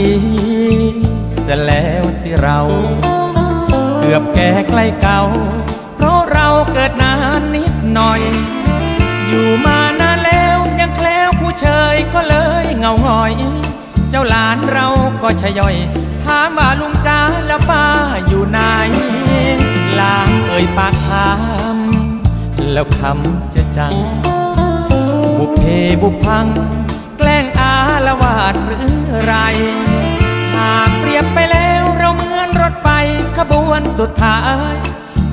สีเสแล้วสิเรา เกือบแก่ใกล้เก่า เพราะเราเกิดนานนิดหน่อย อยู่มานานแล้วยังแคล้วคู่เชยก็เลยเงาหอย เจ้าหลานเราก็ชะย่อย ถามว่าลุงจ้าแล้วป้าอยู่ไหนลานเอ่ยปากถามแล้วคำเสียจัง บุเพบุพัง แกล้งอาละวาดหรือไร ขบวนสุดท้าย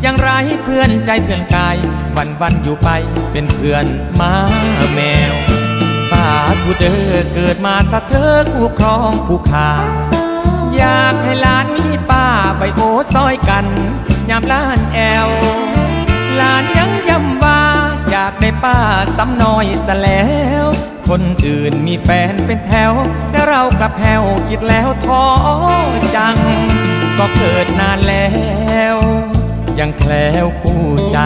ยังไรเพื่อนใจเพื่อนกาย วันวันอยู่ไปเป็นเพื่อนมาแมว สาธุเด้อเกิดมาสะเธอคู่ครองผู้ขาอยากให้หลานมีป้าใบโอซอยกัน ยามล้านแอวหลานยังยำว่าอยากได้ป้าซ้ำน้อยซะแล้ว คนอื่นมีแฟนเป็นแถว แต่เรากลับแผ่วคิดแล้วท้อจัง ก็เกิดนานแล้ว ยังแคล้วคู่ใจ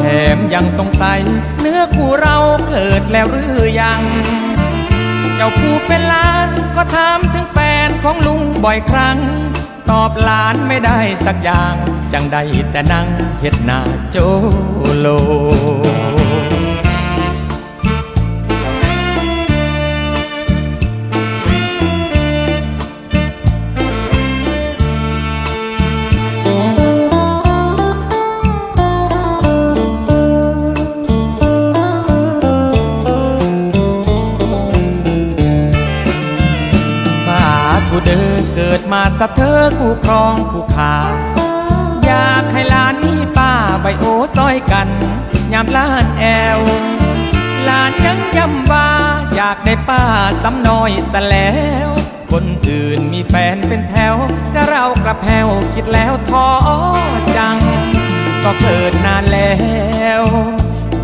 แถมยังสงสัย เนื้อคู่เราเกิดแล้วหรือยัง เจ้าผู้เป็นหลานก็ถามถึงแฟนของลุงบ่อยครั้ง ตอบหลานไม่ได้สักอย่าง จังได้แต่นั่งเฮ็ดหน้าโจโล สะเธอคู่ครองผู้ขาอยากให้หลานมีป้าใบโอซอยกันยามล้านแอวหลานยังย้ำว่าอยากได้ป้าซ้ำน้อยซะแล้ว คนอื่นมีแฟนเป็นแถวแต่เรากลับแผ่วคิดแล้วท้อจัง ก็เกิดนานแล้ว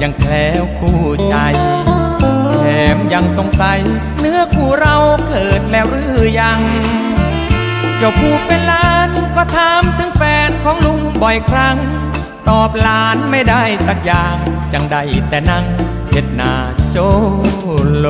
ยังแคล้วคู่ใจแถมยังสงสัยเนื้อคู่เราเกิดแล้วหรือยัง จ้าผู้เป็นล้านก็ถามถึงแฟนของลุงบ่อยครั้ง ตอบหลานไม่ได้สักอย่าง จังได้แต่นั่งเห็ดหน้าโจโล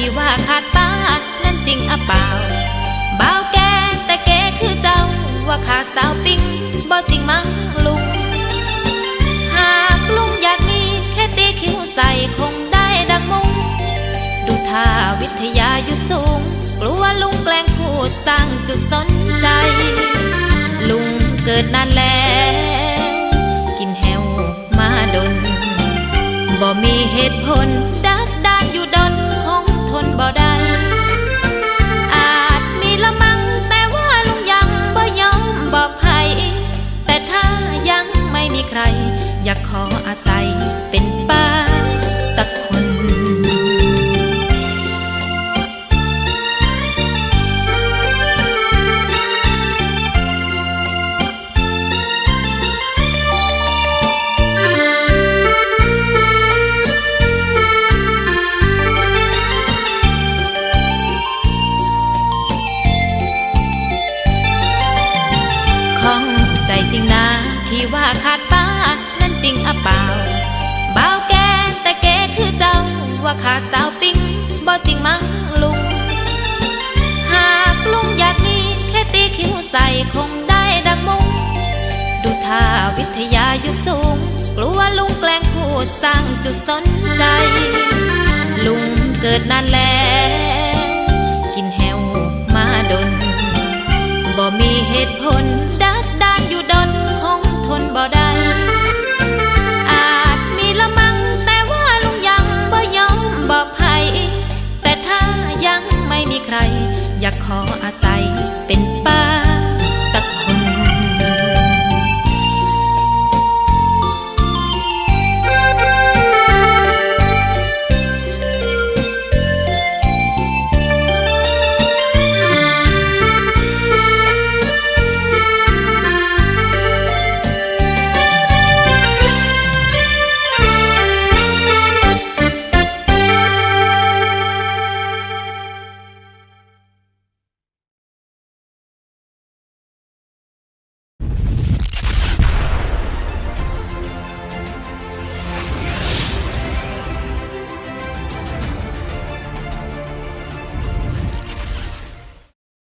ที่ว่าขาดป้านั้นจริงอะเปล่าบ่าวแกแต่แกคือเจ้า ว่าขาดสาวปิงบ่จริงมั้งลุง หากลุงอยากมีแค่ตีคิ้วใส่คงได้ดังมุง ดูท่าวิทยาอยู่สูง กลัวลุงแกล้งพูดสร้างจุดสนใจ ลุงเกิดนานแล้ว ว่าขาดป้านั่นจริงอะเปล่าบ่าวแกแต่แกคือเจ้า ว่าขาดสาวปิ้งบ่จริงมั้งลุง หากลุงอยากมีแค่ตีคิ้วใส่คงได้ดังมุง ดูท่าวิทยายุสูง กลัวลุงแกล้งพูดสร้างจุดสนใจ ลุงเกิดนานแล้วกินแฮวมาดนบ่มีเหตุผล บ่ได้